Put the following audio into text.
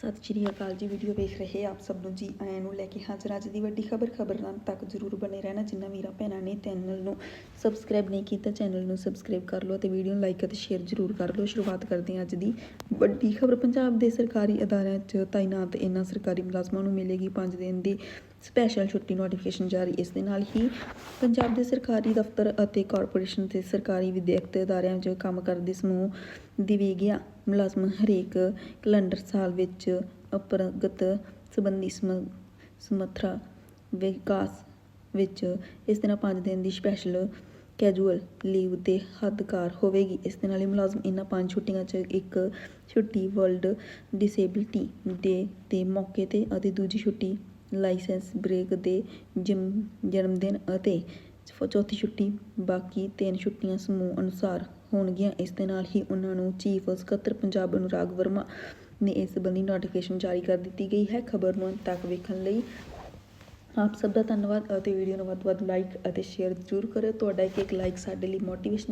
ਸਤਿ ਸ਼੍ਰੀ ਅਕਾਲ ਜੀ, ਵੀਡੀਓ ਵੇਖ ਰਹੇ ਆਪ ਸਭ ਨੂੰ ਜੀ, ਆਇਆਂ ਨੂੰ ਲੈ ਕੇ ਹਾਜ਼ਰ ਅੱਜ ਦੀ ਵੱਡੀ ਖਬਰ, ਖਬਰਾਂ ਤੱਕ ਜ਼ਰੂਰ ਬਣੇ ਰਹਿਣਾ, ਜਿੰਨਾ ਵੀਰਾਂ, ਭੈਣਾਂ ਨੇ ਚੈਨਲ ਨੂੰ ਸਬਸਕ੍ਰਾਈਬ ਨਹੀਂ ਕੀਤਾ, ਚੈਨਲ ਨੂੰ ਸਬਸਕ੍ਰਾਈਬ ਕਰ ਲਓ ਤੇ ਵੀਡੀਓ ਨੂੰ ਲਾਈਕ ਅਤੇ ਸ਼ੇਅਰ ਜ਼ਰੂਰ ਕਰ ਲਓ। ਸ਼ੁਰੂਆਤ ਕਰਦੇ ਹਾਂ ਅੱਜ ਦੀ ਵੱਡੀ ਖਬਰ। ਪੰਜਾਬ ਦੇ ਸਰਕਾਰੀ ਅਦਾਰਿਆਂ 'ਚ ਤਾਇਨਾਤ ਇਹਨਾਂ ਸਰਕਾਰੀ ਮੁਲਾਜ਼ਮਾਂ ਨੂੰ ਮਿਲੇਗੀ 5 ਦਿਨ ਦੀ ਸਪੈਸ਼ਲ ਛੁੱਟੀ ਨੋਟੀਫਿਕੇਸ਼ਨ ਜਾਰੀ। ਇਸ ਦੇ ਨਾਲ ਹੀ ਪੰਜਾਬ ਦੇ ਸਰਕਾਰੀ ਦਫ਼ਤਰ ਅਤੇ ਕਾਰਪੋਰੇਸ਼ਨ ਤੇ ਸਰਕਾਰੀ ਵਿਦਿਅਕ ਅਦਾਰਿਆਂ 'ਚ ਕੰਮ ਕਰਦੇ ਸਮੂਹ ਦਿਵਿਆਂਗ ਮੁਲਾਜ਼ਮ ਹਰੇਕ ਕੈਲੰਡਰ ਸਾਲ ਵਿੱਚ ਅਪਰਗਤ ਸੰਬੰਧੀ ਸਮ- ਸਮੱਥਰਾ ਵਿਕਾਸ ਵਿੱਚ ਇਸ ਤਰ੍ਹਾਂ 5 ਦਿਨ ਦੀ ਸਪੈਸ਼ਲ ਕੈਜੂਅਲ ਲੀਵ ਦੇ ਹੱਦਕਾਰ ਹੋਵੇਗੀ। ਇਸ ਦੇ ਨਾਲ ਹੀ ਮੁਲਾਜ਼ਮ ਇਹਨਾਂ ਪੰਜ ਛੁੱਟੀਆਂ 'ਚ ਇੱਕ ਛੁੱਟੀ ਵਰਲਡ ਡਿਸੇਬਿਲਟੀ ਡੇ ਦੇ ਮੌਕੇ ਤੇ ਅਤੇ ਦੂਜੀ ਛੁੱਟੀ ਲਾਇਸੈਂਸ ਬ੍ਰੇਕ ਦੇ ਜਮ- ਜਨਮ ਦਿਨ ਅਤੇ ਚੌਥੀ ਛੁੱਟੀ, ਬਾਕੀ ਤਿੰਨ ਛੁੱਟੀਆਂ ਸਮੂਹ ਅਨੁਸਾਰ ਹੋਣਗੀਆਂ। ਇਸ ਦੇ ਨਾਲ ਹੀ ਉਹਨਾਂ ਨੂੰ ਚੀਫ ਸਕੱਤਰ ਪੰਜਾਬ ਅਨੁਰਾਗ ਵਰਮਾ ਨੇ ਇਸ ਸੰਬੰਧੀ ਨੋਟੀਫਿਕੇਸ਼ਨ ਜਾਰੀ ਕਰ ਦਿੱਤੀ ਗਈ ਹੈ। ਖਬਰ ਨੂੰ ਅੰਤ ਤੱਕ ਵੇਖਣ ਲਈ ਆਪ ਸਭ ਦਾ ਧੰਨਵਾਦ ਅਤੇ ਵੀਡੀਓ ਨੂੰ ਵੱਧ ਤੋਂ ਵੱਧ ਲਾਈਕ ਅਤੇ ਸ਼ੇਅਰ ਜ਼ਰੂਰ ਕਰਿਓ। ਤੁਹਾਡਾ ਇੱਕ ਇੱਕ ਲਾਈਕ ਸਾਡੇ ਲਈ ਮੋਟੀਵੇਸ਼ਨ